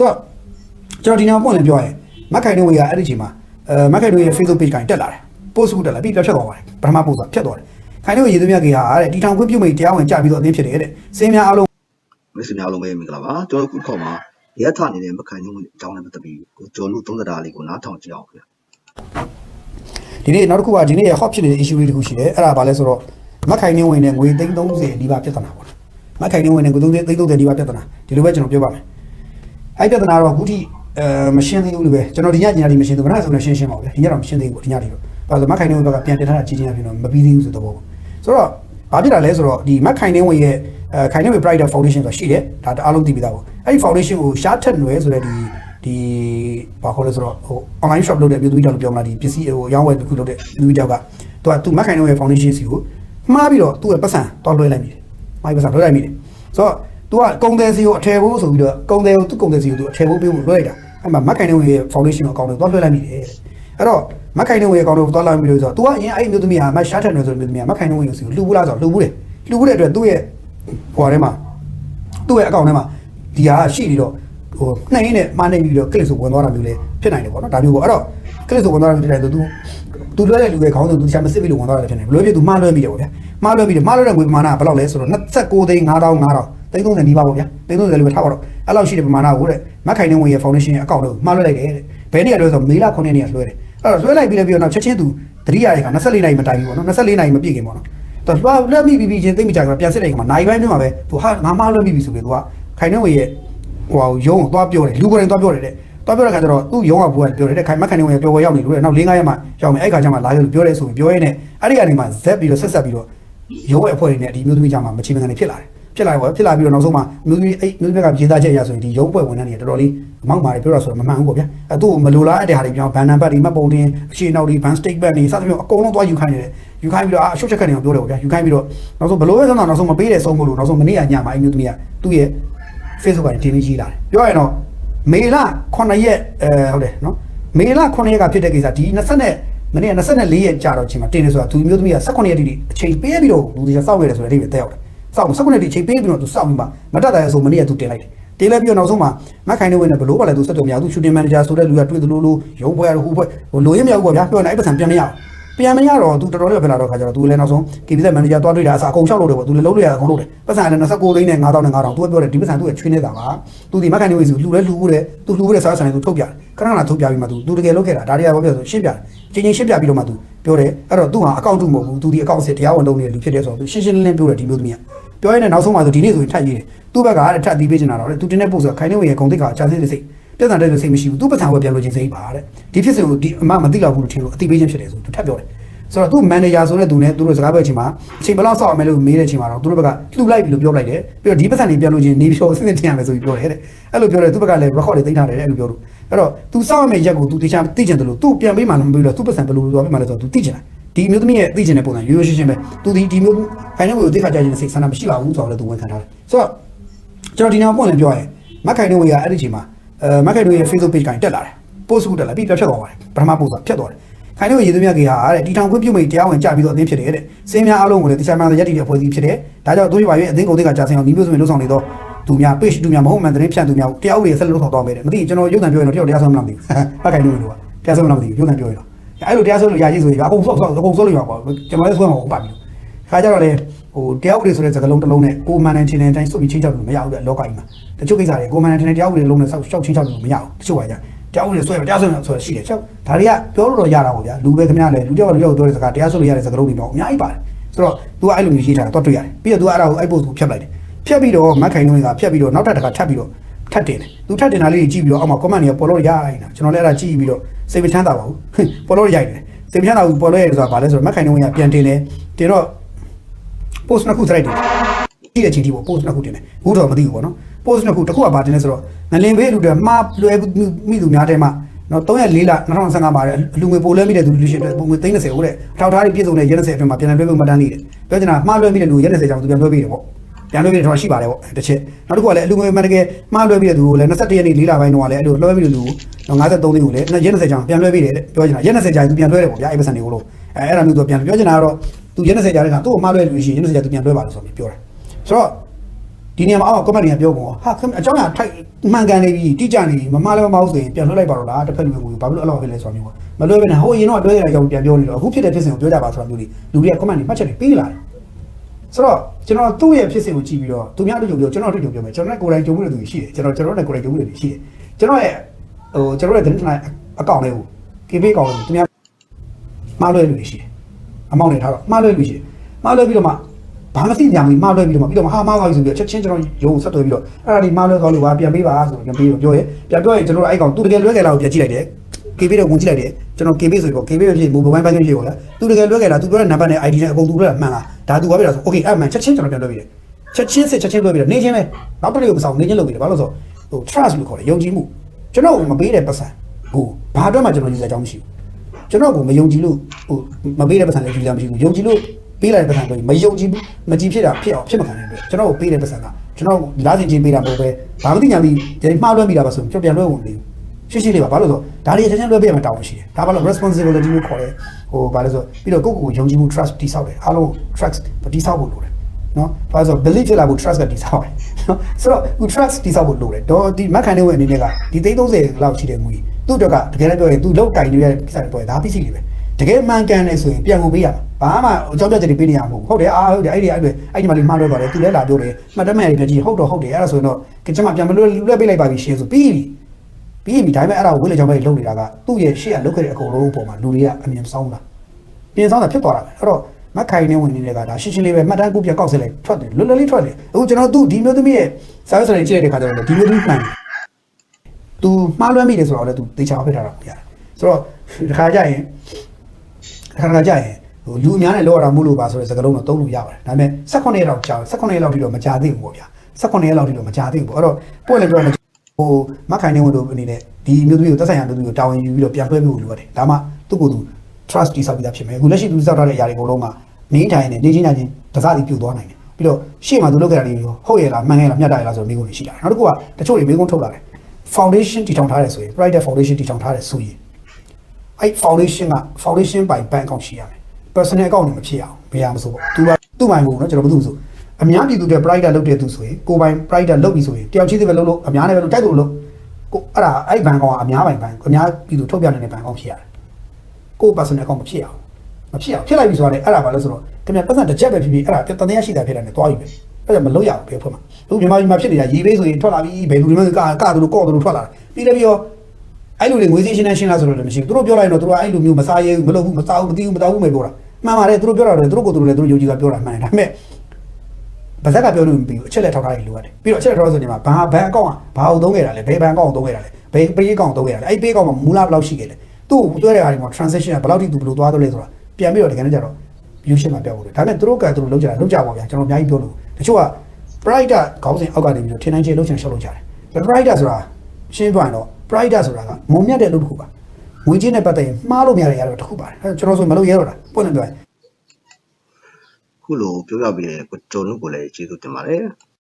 ဆိုတော့ကျွန်တော်ဒီနောက်ပွင့်လည်းပြောရင်မက်ခိုင်တို့ကအဲ့ဒီချိန်မှာအဲမက်ခိုင်တို့ရဲ့ Facebook page ကိုတက်လာတယ် post ကိုတက်လာပြီးပြတ်ဖြတ်သွားပါတယ်ပထမ post ကဖြတ်သွားတယ်ခိုင်တို့ရေသွင်းမြတ်ကြီးဟာတဲ့တီထောင်ခွင့်ပြုမိတ်တရားဝင်ကြပြီးတော့အသင်းဖြစ်တယ်တဲ့စင်းများအားလုံးမိတ်ဆွေများအားလုံးပဲမင်္ဂလာပါကျွန်တော်တို့ခုခေါက်မှာရဲထနေတဲ့မခံညုံအကြောင်းနဲ့ပတ်သက်ပြီးကိုကျော်လူသုံးသတာလေးကိုနားထောင်ကြည့်အောင်ခင်ဗျာဒီနေ့နောက်တစ်ခုကဒီနေ့ရ hot ဖြစ်နေတဲ့ issue လေးတစ်ခုရှိတယ်အဲ့ဒါဘာလဲဆိုတော့မက်ခိုင်နေဝင်တဲ့ငွေ330ဒီပါပြဿနာပေါ့မက်ခိုင်နေဝင်တဲ့ငွေ330ဒီပါပြဿနာဒီလိုပဲကျွန်တော်ပြောပါမယ် အဲ့ပြဿနာတော့အခုထိအဲမရှင်းသေးဘူးလို့ပဲကျွန်တော်ဒီညညဒီမရှင်းသေးဘူးခဏဆိုလည်းရှင်းရှင်းပါဦးဗျာဒီညတော့မရှင်းသေးဘူးဒီညဒီတော့ဘာလို့မက်ခိုင်နေဝင်ဘက်ကပြန်တင်ထားတာကြီးကြီးဖြစ်တော့မပြီးသေးဘူးဆိုတော့ပေါ့ဆိုတော့ဘာဖြစ်တာလဲဆိုတော့ဒီမက်ခိုင်နေဝင်ရဲ့အဲခိုင်နေဝင် Pride Foundation ဆိုတာရှိတယ်ဒါအားလုံးသိပြီးသားပေါ့အဲ့ဒီ foundation ကိုရှားထက်နွယ်ဆိုတဲ့ဒီဒီဘာခေါ်လဲဆိုတော့ဟို online shop လုပ်တဲ့အမျိုးသမီးတောင်ပြောမလားဒီပစ္စည်းဟိုရောင်းဝယ်တစ်ခုလုပ်တဲ့အမျိုးသမီးတောက်ကသူကသူမက်ခိုင်နေဝင် foundation စီကိုမှားပြီးတော့သူ့ရဲ့ပတ်စံတောင်းလွှဲလိုက်မိတယ်မှားပြီးပတ်စံလွှဲလိုက်မိတယ်ဆိုတော့ तू ကကုံတယ်စီကိုအထည်ဖို့ဆိုပြီးတော့ကုံတယ်ကိုသူကုံတယ်စီကိုသူအထည်ဖို့ပေးဖို့လွှဲလိုက်တာအဲ့မှာမက်ခိုင်နေဝင်ရဲ့ foundation ကိုအကောင့်တွေတောင်းလွှဲလိုက်မိတယ်အဲ့တော့မက်ခိုင်နေဝင်ရဲ့အကောင့်တွေကိုတောင်းလိုက်မိလို့ဆိုတော့ तू ကအရင်အဲ့ဒီမျိုးသမီးဟာမက်ရှားထက်နေဆိုတဲ့မျိုးသမီးကမက်ခိုင်နေဝင်ကိုစီကိုလှူဘူးလားဆိုတော့လှူဘူးတယ်လှူဘူးတဲ့အတွက်သူ့ရဲ့ဟိုထဲမှာသူ့ရဲ့အကောင့်ထဲမှာဒီဟာရှိနေတော့ဟိုနှိမ့်ရင်းနဲ့မှားနေပြီးတော့ click ဆိုဝင်သွားတာမျိုးလည်းဖြစ်နိုင်တယ်ပေါ့နော်ဒါမျိုးပေါ့အဲ့တော့ click ဆိုဝင်သွားတာဖြစ်တယ်ဆိုသူသူလွှဲတဲ့လူရဲ့ခေါင်းဆိုသူရှာမစစ်ပြီးလို့ဝင်သွားတာဖြစ်နေဘယ်လိုဖြစ်သူမှားလွှဲပြီးတယ်ပေါ့ဗျာမှားလွှဲပြီးတယ်မှားလွှဲတဲ့ငွေပမာဏကဘယ်လောက်လဲဆိုတော့29သိန်း5000 5000 3000နီးပါးပေါ့ဗျာ3000လည်းပဲထားပါတော့အဲ့လောက်ရှိတဲ့ပမာဏကိုတဲ့မက်ခိုင်နေဝင်ရဲ့ foundation ရဲ့အကောင့်ကိုမှားလွှဲလိုက်တယ်တဲ့ဘယ်နေ့လွှဲဆိုမေလ9ရက်နေ့ကလွှဲတယ်အဲ့တော့လွှဲလိုက်ပြီးလည်းပြီးတော့နောက်ချက်ချင်းသူတတိယရေက24နိုင်မတိုင်ဘူးပေါ့နော်24နိုင်မပြည့်ခင်ပေါ့နော်တော့သူကလက်မိပြီးပြီးချင်းသိမ့်မိကြကြပြန်စစ်လိုက်ခါမှာနိုင်ပိုင်းတွင်းမှာပဲသူဟာငါမှားလွှဲပြီးပြီဆိုပြီးသူကခိုင်နေဝင်ရဲ့ဟိုရုံးကိုသွားပြောတယ်လူကိုယ်တိုင်သွားပြောတယ်တဲ့သွားပြောတဲ့ခါကျတော့သူ့ရုံးကဘူးကပြောတယ်တဲ့ခိုင်မက်ခိုင်နေဝင်ရဲ့ပြောဝဲရောက်နေလို့တဲ့နောက်၄-၅ရက်မှရောက်မယ်အဲ့ခါကျမှလာခဲ့လို့ပြောတယ်ဆိုပြီးပြောရဲနဲ့အဲ့ဒီကနေမှဇက်ပြီးတော့ဆက်ဆက်ပြီးတော့ရုံးရဲ့အဖွဲ့တွေနဲ့ဒီမျိုးသမီးကြမှာမချေမကန်နေဖြစ်လာတယ် ဖြစ်လာတယ်ဖြစ်လာပြီးတော့နောက်ဆုံးမှမျိုးသမီးအဲ့မျိုးသမီးကရေးသားချက်အရဆိုရင်ဒီရုံးပွဲဝင်တဲ့နေတော်တော်လေးမောက်ပါတယ်ပြောတာဆိုတော့မမှန်ဘူးပေါ့ဗျာအဲ့သူ့ကိုမလိုလားအဲ့တဲ့ဟာတွေပြောင်းဘန်နံပါတ်တွေမှတ်ပုံတင်အရှိနောက်တွေဘန်စတိတ်ဘတ်တွေစသဖြင့်အကုန်လုံးသွားယူခိုင်းနေတယ်ယူခိုင်းပြီးတော့အရှုပ်ချက်ခက်နေအောင်ပြောတယ်ပေါ့ဗျာယူခိုင်းပြီးတော့နောက်ဆုံးဘလို့ပဲဆိုတော့နောက်ဆုံးမပေးတဲ့ဆုံးမလို့နောက်ဆုံးမနေ့ကညမှာအဲ့မျိုးသမီးကသူ့ရဲ့ Facebook ကနေတင်ပြီးရေးလာတယ်ပြောရရင်တော့မေလ9ရက်အဲဟုတ်တယ်နော်မေလ9ရက်ကဖြစ်တဲ့ကိစ္စဒီ20နဲ့မနေ့က24ရက်ကြာတော့ချိန်မှာတင်နေဆိုတာသူမျိုးသမီးက18ရက်တိတိအချိန်ပေးပြီးတော့လူတွေကစောက်ရတယ်ဆိုတဲ့အဓိပ္ပာယ်တက်ရောက်တယ် စောက်18ရက်တိအချိန်ပေးပြီးတော့သူစောက်ပြီးမှမတက်တယ်ဆိုမနေ့ကသူတင်လိုက်တယ်တင်လိုက်ပြီးတော့နောက်ဆုံးမှာမက်ခိုင်နေဝင်နဲ့ဘလို့ပါလဲသူစက်တော်များသူ shooting manager ဆိုတဲ့လူကတွေ့သလိုလိုရုံးပွဲရဟိုပွဲဟိုလိုရင်းမြောက်ပေါ့ဗျာပြောနေအဲ့ပတ်စံပြန်မရအောင် ပြန်မရတော့သူတော်တော်လေးပဲလာတော့ခါကျတော့သူလည်းနောက်ဆုံး KBZ manager တွားတွေ့တာအစားအကုန်လျှောက်လို့တယ်ပေါ့သူလည်းလုံးလို့ရအကုန်လို့တယ်ပတ်စံလည်း29သိန်းနဲ့9000နဲ့9000သူကပြောတယ်ဒီပတ်စံသူကချွေးနေတာပါသူဒီမက်ခိုင်နေဝင်စီလှူလဲလှူဘူးတယ်သူလှူဘူးတဲ့စားဆိုင်သူထုတ်ပြတယ်ခဏခဏထုတ်ပြပြီးမှသူသူတကယ်လုပ်ခဲ့တာဒါတွေကဘာပြောဆိုရှင်းပြတယ်ချင်းချင်းရှင်းပြပြီးတော့မှသူပြောတယ်အဲ့တော့သူဟာအကောင့်တူမဟုတ်ဘူးသူဒီအကောင့်စစ်တရားဝင်လုပ်နေတဲ့လူဖြစ်တယ်ဆိုတော့သူရှင်းရှင်းလင်းလင်းပြောတယ်ဒီမျိုးသမီးကပြောရင်းနဲ့နောက်ဆုံးမှသူဒီနေ့ဆိုရင်ထပ်ရေးတယ်သူ့ဘက်ကအဲ့ထပ်တီးပေးချင်တာတော့လေသူတင်းတဲ့ပို့ဆိုခိုင်နေဝင်ရဲ့ဂုံတိတ်ကအချားစစ်တဲ့စိတ် တက်တာတဲ့စိတ်မရှိဘူးသူ့ပတ်စံဝယ်ပြန်လို့ချင်းစိတ်ပါတဲ့ဒီဖြစ်စဉ်ကိုဒီအမမသိတော့ဘူးလို့ထင်လို့အတိပေးချင်းဖြစ်တယ်ဆိုသူထပ်ပြောတယ်ဆိုတော့သူ့မန်နေဂျာဆိုတဲ့သူနဲ့သူတို့စကားပြောချိန်မှာအချိန်ဘယ်လောက်စောက်အောင်မဲလို့မေးတဲ့ချိန်မှာတော့သူတို့ဘက်ကလှူလိုက်ပြီလို့ပြောလိုက်တယ်ပြီးတော့ဒီပတ်စံတွေပြန်လို့ချင်းနေပြီးတော့စဉ်းစဉ်တင်ရမယ်ဆိုပြီးပြောတယ်တဲ့အဲ့လိုပြောတယ်သူ့ဘက်ကလည်း record တွေသိမ်းထားတယ်တဲ့အဲ့လိုပြောလို့အဲ့တော့ तू စောက်ရမယ့်ရက်ကို तू တေချာသိချင်တယ်လို့ तू ပြန်ပေးမှလည်းမပေးလို့ तू ပတ်စံဘယ်လိုလုပ်ပေးမှလဲဆိုတော့ तू သိချင်တာဒီမျိုးသမီးရဲ့သိချင်တဲ့ပုံစံရိုးရိုးရှင်းရှင်းပဲ तू ဒီဒီမျိုးဖိုင်နယ်ကိုသိခါကြခြင်းစိတ်ဆန္ဒမရှိပါဘူးဆိုတော့လည်း तू ဝန်ခံထားတယ်ဆိုတော့ကျွန်တော်ဒီနောက်ပွင့်လည်းပြောရင်မက်ခိုင်တို့ကအဲ့ဒီချိန်မှာ အဲမက်ခိုင်တို့ရဲ့ Facebook page ကနေတက်လာတယ် post ကိုတက်လာပြီးပြတ်ဖြတ်သွားပါတယ်ပထမ post ကဖြတ်သွားတယ်ခိုင်တို့ရေသွင်းမြတ်ကြီးဟာတဲ့တီထောင်ခွင့်ပြုမိတ်တရားဝင်ကြပြီးတော့အသင်းဖြစ်တယ်တဲ့စင်းများအားလုံးကိုလည်းတခြားမှန်ရက်တည်တဲ့အဖွဲ့အစည်းဖြစ်တယ်ဒါကြောင့်တို့ရပါရဲ့အသင်းကုန်သိက္ခာကြာဆင်းအောင်ဒီမျိုးဆိုရင်လှုပ်ဆောင်နေတော့သူများ page သူများမဟုတ်မှန်တဲ့ဖြန့်သူများတရားဥပဒေဆက်လက်လုပ်ဆောင်သွားမယ်တဲ့မသိကျွန်တော်ရုပ်သံပြောရင်တော့တယောက်တရားဆုံးမလားမသိဘူးမက်ခိုင်တို့လို့ကတရားဆုံးမလားမသိဘူးရုပ်သံပြောရင်တော့အဲ့လိုတရားဆုံးလို့ရာကြီးဆိုရင်အကုန်ဆော့ဆော့အကုန်ဆော့လို့ရပါဘူးကျွန်တော်လည်းဆွဲမှာဟုတ်ပါပြီခါကြတော့လေ ဟိုတရားဥပဒေဆိုတဲ့စကားလုံးတစ်လုံးနဲ့ကိုမှန်တယ်ထင်တယ်တိုင်းစုပ်ပြီးချင်းချောက်လို့မရဘူးတဲ့လောကကြီးမှာတချို့ကိစ္စတွေကိုမှန်တယ်ထင်တယ်တရားဥပဒေလုံးနဲ့ဆောက်ရှောက်ချင်းချောက်လို့မရဘူးတချို့ကကြတရားဥပဒေဆွဲတရားဆွဲဆိုရှိတယ်ချောက်ဒါတွေကပြောလို့တော့ရတာပေါ့ဗျာလူပဲခင်ဗျားလေလူတယောက်ကလူတယောက်ပြောတဲ့စကားတရားဆွဲလို့ရတဲ့စကားလုံးတွေတော့အများကြီးပါတယ်ဆိုတော့ तू ကအဲ့လိုမျိုးရေးထားတာတော့တွေ့ရတယ်ပြီးတော့ तू အဲ့ဒါကိုအဲ့ post ကိုဖျက်လိုက်တယ်ဖျက်ပြီးတော့မက်ခိုင်နှုံးကဖျက်ပြီးတော့နောက်ထပ်တစ်ခါထပ်ပြီးတော့ထပ်တင်တယ်သူထပ်တင်တာလေးကြီးကြည့်ပြီးတော့အောက်မှာ comment တွေကပေါ်လို့ရနေတာကျွန်တော်လည်းအဲ့ဒါကြည့်ပြီးတော့စိတ်မချမ်းသာပါဘူးပေါ်လို့ရိုက်တယ်စိတ်မချမ်းသာဘူးပေါ်လို့ရိုက်တယ်ဆိုတာဘာလဲဆိုတော့မက်ခိုင်နှုံးကပြန်တင်တယ်တင်တော့ post နှစ်ခု thread တင်ကြည့်တဲ့ချိန်ထိပေါ့ post နှစ်ခုတင်တယ်ဘူးတော့မသိဘူးပေါ့နော် post နှစ်ခုတစ်ခုကဘာတင်လဲဆိုတော့ငလင်ဘေးလူတွေမှားလွယ်မိသူများတဲမှာနော်3ရက်4လ2015မှာအလူငွေပိုလွှဲမိတဲ့သူလူရှင်တွေပုံငွေ30ဟုတ်တဲ့အထောက်ထားတွေပြည့်စုံတဲ့ရက်20အတွင်းမှာပြန်လည်လွှဲဖို့မှတ်တမ်းနေတယ်ပြောချင်တာမှားလွှဲမိတဲ့လူရက်20ကြောင့်သူပြန်လွှဲပေးတယ်ပေါ့ပြန်လွှဲပေးတယ်တော့ရှိပါတယ်ပေါ့တစ်ချက်နောက်တစ်ခုကလည်းအလူငွေမှန်တကယ်မှားလွှဲမိတဲ့သူကိုလည်း21ရက်နေ့4လပိုင်းတော့လည်းအဲ့လိုလွှဲမိတဲ့လူကို53သိန်းကိုလည်းရက်20ကြောင့်ပြန်လွှဲပေးတယ်တဲ့ပြောချင်တာရက်20ကြာသူပြန်လွှဲတယ်ပေါ့ဗျာအဲ့ပစံတွေကိုလို့အဲအဲ့ဒါမျိုးသူပြန်ပြောချင်တာကတော့ သူရက်20ကြာတဲ့ခါသူ့ကိုမှားလွှဲလို့ရှိရင်ရက်20ကြာသူပြန်လွှဲပါလို့ဆိုပြီးပြောတယ်ဆိုတော့ဒီနေရာမှာအောက် comment တွေကပြောကုန်ဟာခင်ဗျအကြောင်းအရာထိုက်မှန်ကန်နေပြီတိကျနေပြီမမှားလည်းမမှားဘူးဆိုရင်ပြန်လွှတ်လိုက်ပါတော့လားတစ်ဖက်လူမျိုးဘာလို့အဲ့လိုဖြစ်လဲဆိုတာမျိုးပေါ့မလွှဲဘဲနဲ့ဟိုအရင်တော့တွဲရတဲ့အကြောင်းပြန်ပြောနေတော့အခုဖြစ်တဲ့ဖြစ်စဉ်ကိုပြောကြပါဆိုတာမျိုးတွေလူတွေက comment တွေမှတ်ချက်တွေပေးလာတယ်ဆိုတော့ကျွန်တော်သူ့ရဲ့ဖြစ်စဉ်ကိုကြည့်ပြီးတော့သူများတို့ကြုံပြောကျွန်တော်တို့ကြုံပြောမယ်ကျွန်တော်လည်းကိုယ်တိုင်ကြုံမှုတွေသူရှိတယ်ကျွန်တော်ကျွန်တော်လည်းကိုယ်တိုင်ကြုံမှုတွေရှိတယ်ကျွန်တော်ရဲ့ဟိုကျွန်တော်ရဲ့သတင်းထနာအကောင့်လေးကို KB အကောင့်လေးကိုသူများမှားလွှဲလူတွေရှိတယ် အမောင်းနေထားတော့မှားလွှဲလူရှိတယ်မှားလွှဲပြီးတော့မှဘာမသိညာမီမှားလွှဲပြီးတော့မှပြီးတော့မှဟာမှားသွားပြီဆိုပြီးတော့ချက်ချင်းကျွန်တော်ရုံဆက်သွယ်ပြီးတော့အဲ့ဒါဒီမှားလွှဲသွားလို့ပါပြန်ပေးပါဆိုတော့ပြန်ပေးတော့ပြောရဲပြန်ပြောရင်ကျွန်တော်တို့အဲ့ကောင်သူတကယ်လွှဲခဲ့တာကိုပြန်ကြည့်လိုက်တယ် KB တော့ဝင်ကြည့်လိုက်တယ်ကျွန်တော် KB ဆိုပြီးတော့ KB ပဲဖြစ် mobile banking ဖြစ်ရောလားသူတကယ်လွှဲခဲ့တာသူပြောတဲ့နံပါတ်နဲ့ ID နဲ့အကုန်သူလွှဲတာမှန်လားဒါသူကပြတာဆို okay အဲ့မှန်ချက်ချင်းကျွန်တော်ပြန်လွှဲပြီးတယ်ချက်ချင်းစစ်ချက်ချင်းလွှဲပြီးတယ်နေချင်းပဲနောက်တစ်နေ့ကိုမဆောင်နေချင်းလုပ်ပြီးတယ်ဘာလို့လဲဆိုဟို trust လို့ခေါ်တယ်ယုံကြည်မှုကျွန်တော်ကမပေးတဲ့ပတ်စံဟိုဘာအတွက်မှကျွန်တော်ယူဆကြောင်းမရှိဘူး ကျွန်တော်ကမယုံကြည်လို့ဟိုမပေးတဲ့ပတ်စံလည်းယူဆမရှိဘူးယုံကြည်လို့ပေးလိုက်တဲ့ပတ်စံတော့မယုံကြည်ဘူးမကြည်ဖြစ်တာဖြစ်အောင်ဖြစ်မခံနိုင်ဘူးကျွန်တော်ကိုပေးတဲ့ပတ်စံကကျွန်တော်လာစဉ်ချင်းပေးတာမဟုတ်ပဲဘာမသိညာပြီးဒီမှားလွှဲမိတာပါဆိုကျွန်တော်ပြန်လွှဲဝင်နေဘူးရှိရှိလေးပါဘာလို့ဆိုဒါတွေအချင်းချင်းလွှဲပေးရမှာတောင်းရှိတယ်ဒါဘာလို့ responsibility လို့ခေါ်တယ်ဟိုဘာလို့ဆိုပြီးတော့ကိုယ့်ကိုယ်ကိုယုံကြည်မှု trust တိဆောက်တယ်အားလုံး trust တိဆောက်ဖို့လိုတယ် နော်ဘာလို့ဆို belief ဖြစ်လာဖို့ trust ကတိဆောက်တယ်နော်ဆိုတော့သူ trust တိဆောက်ဖို့လိုတယ်တော့ဒီမက်ခံတဲ့ဝင်အနေနဲ့ကဒီသိန်း30လောက်ရှိတဲ့ငွေသူ့အတွက်ကတကယ်လည်းပြောရင်သူလောက်ကင်နေတဲ့ကိစ္စတွေပြောရင်ဒါပစ္စည်းတွေပဲတကယ်မှန်ကန်တယ်ဆိုရင်ပြန်ဖို့ပေးရမှာဘာမှအကြောင်းပြချက်တွေပေးနေရမှာမဟုတ်ဘူးဟုတ်တယ်အာဟုတ်တယ်အဲ့ဒီအဲ့ဒီအဲ့ဒီမှာလေးမှားတော့ပါတယ်သူလည်းလာပြောတယ်မှတ်တမ်းမှန်တွေကြည့်ဟုတ်တော့ဟုတ်တယ်အဲ့ဒါဆိုရင်တော့ကျွန်မပြန်မလို့လွှဲပေးလိုက်ပါပြီရှင်းဆိုပြီးပြီပြီးပြီဒါပေမဲ့အဲ့ဒါကိုဝိလေကြောင့်ပဲလုပ်နေတာကသူ့ရဲ့ရှေ့ကလုပ်ခဲ့တဲ့အကုန်လုံးအပေါ်မှာလူတွေကအမြင်ဆောင်းတာပြင်ဆောင်းတာဖြစ်သွားတာပဲအဲ့တော့ မက်ခိုင်နေဝင်နေတဲ့ကဒါရှင်းရှင်းလေးပဲမှတ်တမ်းကိုပြန်ကောက်စစ်လိုက်ထွက်တယ်လွတ်လပ်လေးထွက်တယ်အခုကျွန်တော်သူ့ဒီမျိုးသမီးရဲ့စာရွက်စာတမ်းကြည့်လိုက်တဲ့ခါကျတော့ဒီမျိုးသမီးမှန်သူမှားလွှဲမိတယ်ဆိုတော့လည်းသူတေချာဖြစ်ထားတာမရတယ်ဆိုတော့ဒီခါကျရင်ဒီခါခါကျရင်ဟိုလူအများနဲ့လောက်ရတာမို့လို့ပါဆိုတဲ့စကားလုံးတော့သုံးလို့ရပါတယ်ဒါပေမဲ့18ရက်လောက်ကြာ18ရက်လောက်ထိတော့မကြာသေးဘူးပေါ့ဗျာ18ရက်လောက်ထိတော့မကြာသေးဘူးပေါ့အဲ့တော့ပွင့်လည်းပြောတယ်ဟိုမခိုင်နေဝင်တို့အနေနဲ့ဒီမျိုးသမီးကိုသက်ဆိုင်ရာမျိုးသမီးကိုတာဝန်ယူပြီးတော့ပြန်လွှဲပေးဖို့လိုတယ်ဒါမှသူ့ကိုယ်သူ trust တိဆောက်ပြီးသားဖြစ်မယ်အခုလက်ရှိသူစောက်ထားတဲ့အရာတွေအကုန်လုံးကနေထိုင်နေနေချင်းညာချင်းတစားစီပြုတ်သွားနိုင်တယ်ပြီးတော့ရှေ့မှာသူလုပ်ခဲ့တာတွေရောဟုတ်ရဲ့လားမှန်ရဲ့လားမျက်တာရဲ့လားဆိုတော့မိကုန်းတွေရှိတာနောက်တစ်ခုကတချို့တွေမိကုန်းထုတ်လာတယ် foundation တည်ထောင်ထားတယ်ဆိုရင် private foundation တည်ထောင်ထားတယ်ဆိုရင်အဲ့ foundation က foundation by bank account ရှိရမယ် personal account နဲ့မဖြစ်အောင်ဘယ်ရမဆိုပေါ့သူကသူ့ပိုင်ဘူးเนาะကျွန်တော်ဘာလို့ဆိုအများပြည်သူတွေ private လုပ်တဲ့သူဆိုရင်ကိုပိုင် private လုပ်ပြီဆိုရင်တယောက်ချင်းစီပဲလုပ်လို့အများနဲ့ပဲလုပ်တိုက်လို့လုပ်ကိုအဲ့ဒါအဲ့ဘဏ်ကောင်ကအများပိုင်ဘဏ်အများပြည်သူထုတ်ပြနေတဲ့ဘဏ်ကောင်ဖြစ်ရတယ် ကို personal account မဖြစ်အောင်မဖြစ်အောင်ဖြစ်လိုက်ပြီဆိုတော့အဲ့ဒါဘာလို့ဆိုတော့တကယ်ပတ်စံတစ်ချက်ပဲဖြစ်ဖြစ်အဲ့ဒါတန်တရားရှိတာဖြစ်တယ်နဲ့တွားယူပဲအဲ့ဒါမလုပ်ရဘူးဘယ်ဖွဲ့မှာအခုမြန်မာပြည်မှာဖြစ်နေတာရေးပေးဆိုရင်ထွက်လာပြီဘယ်လူတွေမှကကသူတို့ကော့သူတို့ထွက်လာတယ်ပြီးလည်းပြီးတော့အဲ့လိုတွေငွေစီးရှင်းနေရှင်းလားဆိုတော့လည်းမရှိဘူးသူတို့ပြောလိုက်တော့သူတို့အဲ့လိုမျိုးမစားရဲဘူးမလုပ်ဘူးမစားဘူးမသိဘူးမတောက်ဘူးပဲပြောတာမှန်ပါတယ်သူတို့ပြောတာလည်းသူတို့ကိုယ်သူတို့လည်းသူတို့ယုံကြည်စွာပြောတာမှန်တယ်ဒါပေမဲ့ဗဇက်ကပြောလို့မပြီးဘူးအချက်လက်ထောက်ထားရေးလိုရတယ်ပြီးတော့အချက်လက်ထောက်ထားဆိုနေမှာဘာဘန်အကောင့်ကဘာအောင်သုံးခဲ့တာလဲဘယ်ဘန်အကောင့်သုံးခဲ့တာလဲဘယ်ပေးအကောင့်သုံးခဲ့တာလဲအဲ့ပေးအကောင့်မှာမူလဘယ်လောက်ရှိခဲ့လဲ သူ့ကိုတွဲတဲ့ဟာတွေမှာ transaction ကဘယ်လောက်ထိသူဘယ်လိုသွားသလဲဆိုတာပြန်ပြီးတော့တကယ်နဲ့ကြတော့ view ရှင်းမှာပြောဖို့တယ်ဒါပေမဲ့သူတို့ကသူတို့လောက်ကြတာလောက်ကြပါဗျာကျွန်တော်အများကြီးပြောလို့တချို့က pride ခေါင်းစဉ်အောက်ကနေပြီးတော့ထင်နိုင်ချေလောက်ချင်ရှောက်လို့ကြတယ် pride ဆိုတာရှင်းပြရင်တော့ pride ဆိုတာကမုံမြတ်တဲ့လူတစ်ခုပါငွေချင်းနဲ့ပတ်သက်ရင်မှားလို့မရတဲ့ຢာတော့တစ်ခုပါတယ်အဲကျွန်တော်ဆိုမလုပ်ရတော့တာပွင့်နေပြောရင်ခုလိုပြောပြပေးတဲ့ကိုကျော်နုကိုလည်းကျေးဇူးတင်ပါတယ်